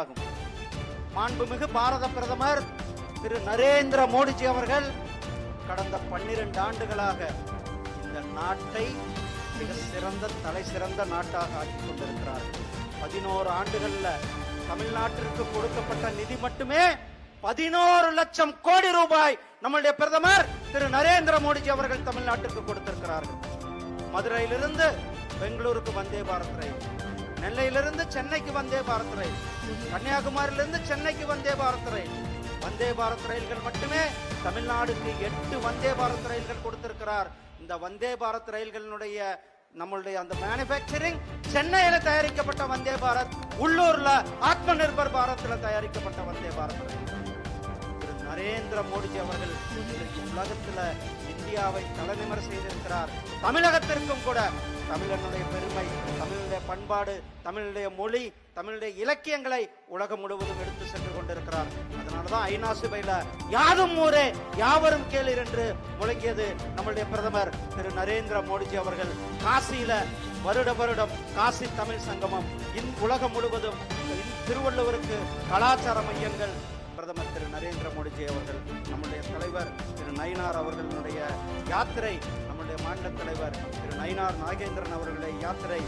ஆகும். மாண்புமிகு பாரத பிரதமர் திரு நரேந்திர மோடிஜி அவர்கள் கடந்த பன்னிரண்டு ஆண்டுகளாக இந்த நாட்டை மிக சிறந்த தலை சிறந்த நாட்டாக ஆக்கிக் கொண்டிருக்கிறார்கள் பதினோரு ஆண்டுகள்ல தமிழ்நாட்டிற்கு கொடுக்கப்பட்ட நிதி மட்டுமே பதினோரு லட்சம் கோடி ரூபாய் நம்முடைய பிரதமர் திரு நரேந்திர மோடிஜி அவர்கள் தமிழ்நாட்டிற்கு கொடுத்திருக்கிறார்கள். மதுரையிலிருந்து பெங்களூருக்கு வந்தே பாரத் ரயில் நெல்லையிலிருந்து சென்னைக்கு வந்தே பாரத் ரயில். கன்னியாகுமரியிலிருந்து சென்னைக்கு வந்தே பாரத் ரயில். வந்தே பாரத் ரயில்கள் மட்டுமே தமிழ்நாடுக்கு எட்டு வந்தே பாரத் ரயில்கள் கொடுத்திருக்கிறார். இந்த வந்தே பாரத் ரயில்களினுடைய நம்மளுடைய அந்த மேனுபேக்சரிங் சென்னையில தயாரிக்கப்பட்ட வந்தே பாரத் உள்ளூர்ல ஆத்ம நிர்பர் பாரத்ல தயாரிக்கப்பட்ட வந்தே பாரத் திரு நரேந்திர மோடிஜி அவர்கள் உலகத்துல இந்தியாவை தலைநிமர் செய்திருக்கிறார் தமிழகத்திற்கும் கூட தமிழனுடைய பெருமை பண்பாடு தமிழுடைய மொழி தமிழுடைய இலக்கியங்களை உலகம் முழுவதும் எடுத்து சென்று கொண்டிருக்கிறார். அதனாலதான் ஐநா சபையில யாதும் ஊரே யாவரும் கேளீர் என்று முழங்கியது நம்மளுடைய பிரதமர் திரு. நரேந்திர மோடிஜி அவர்கள். காசியில வருட வருடம் காசி தமிழ் சங்கமம். இந் உலகம் முழுவதும் திருவள்ளுவருக்கு கலாச்சார மையங்கள் பிரதமர் திரு. நரேந்திர மோடிஜி அவர்கள். நம்முடைய தலைவர் திரு. நயினார் அவர்களுடைய யாத்திரை நம்முடைய மாநில தலைவர் திரு. நயினார் நாகேந்திரன் அவர்களுடைய யாத்திரை